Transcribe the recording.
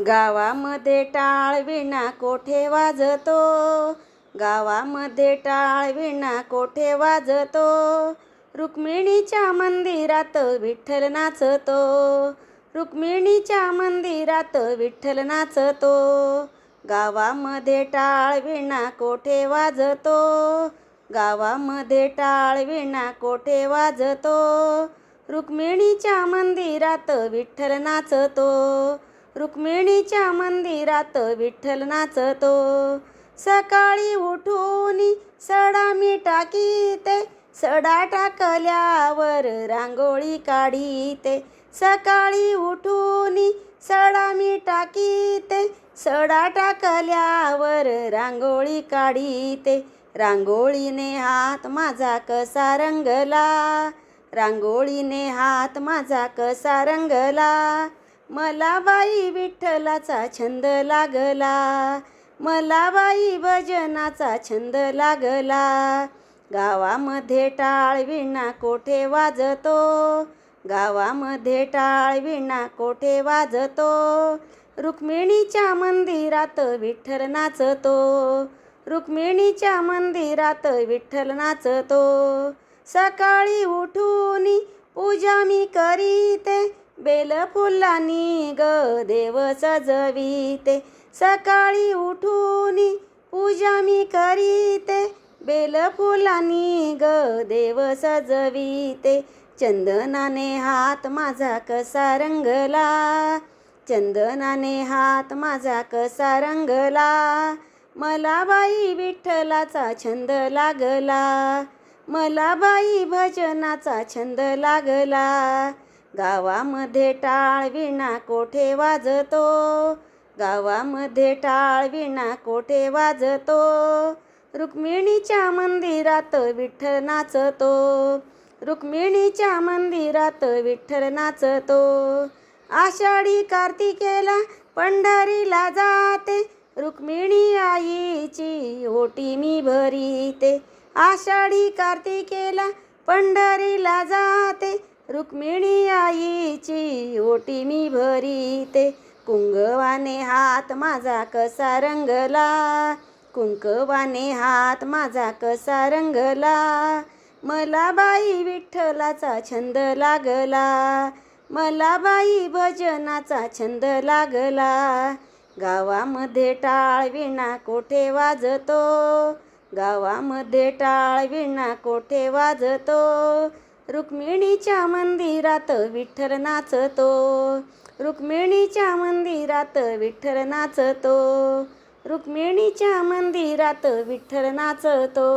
गावामध्ये टाळ विणा कोठे वाजतो? गावामध्ये टाळ विणा कोठे वाजतो? रुक्मिणीच्या मंदिरात विठ्ठल नाचतो. रुक्मिणीच्या मंदिरात विठ्ठल नाचतो. गावामध्ये टाळ विणा कोठे वाजतो? गावामध्ये टाळ विणा कोठे वाजतो? रुक्मिणीच्या मंदिरात विठ्ठल नाचतो. रुक्मिणीच्या मंदिरात विठ्ठल नाचतो सकाळी उठून सडा मी टाकीते सडा टाकल्यावर रांगोळी काढीते. सकाळी उठून सडा मी टाकीते सडा टाकल्यावर रांगोळी काढीते. रांगोळीने हात माझा कसा रंगला रांगोळीने हात माझा कसा रंगला. मला बाई विठ्ठलाचा छंद लागला. मला बाई भजनाचा छंद लागला. गावामध्ये टाळविणा कोठे वाजतो? गावामध्ये टाळविणा कोठे वाजतो? रुक्मिणीच्या मंदिरात विठ्ठल नाचतो. रुक्मिणीच्या मंदिरात विठ्ठल नाचतो. सकाळी उठून पूजा मी करीते. बेल फुलांनी ग देव सजविते. सकाळी उठून पूजा मी करीते. बेल फुलांनी ग देव सजविते. चंदनाने हात माझा कसा रंगला? चंदनाने हात माझा कसा रंगला? मला बाई विठ्ठलाचा छंद लागला. मला बाई भजनाचा छंद लागला. गावामध्ये टाळ विणा कोठे वाजतो? गावामध्ये टाळ विणा कोठे वाजतो? रुक्मिणीच्या मंदिरात विठ्ठल नाचतो. रुक्मिणीच्या मंदिरात विठ्ठल नाचतो. आषाढी कार्तिकेला पंढरीला जाते. रुक्मिणी आईची ओटी मी भरीते. आषाढी कार्तिकेला पंढरीला जाते. रुक्मिणी आईची ओटी मी भरीते. कुंगवाने हात माझा कसा रंगला? कुंकवाने हात माझा कसा रंगला? मला बाई विठ्ठलाचा छंद लागला. मला बाई भजनाचा छंद लागला. गावामध्ये टाळ विणा कोठे वाजतो? गावामध्ये टाळ विणा कोठे वाजतो? रुक्मिणीच्या मंदिरात विठ्ठल नाचतो रुक्मिणीच्या मंदिरात विठ्ठल नाचतो रुक्मिणीच्या मंदिरात विठ्ठल नाचतो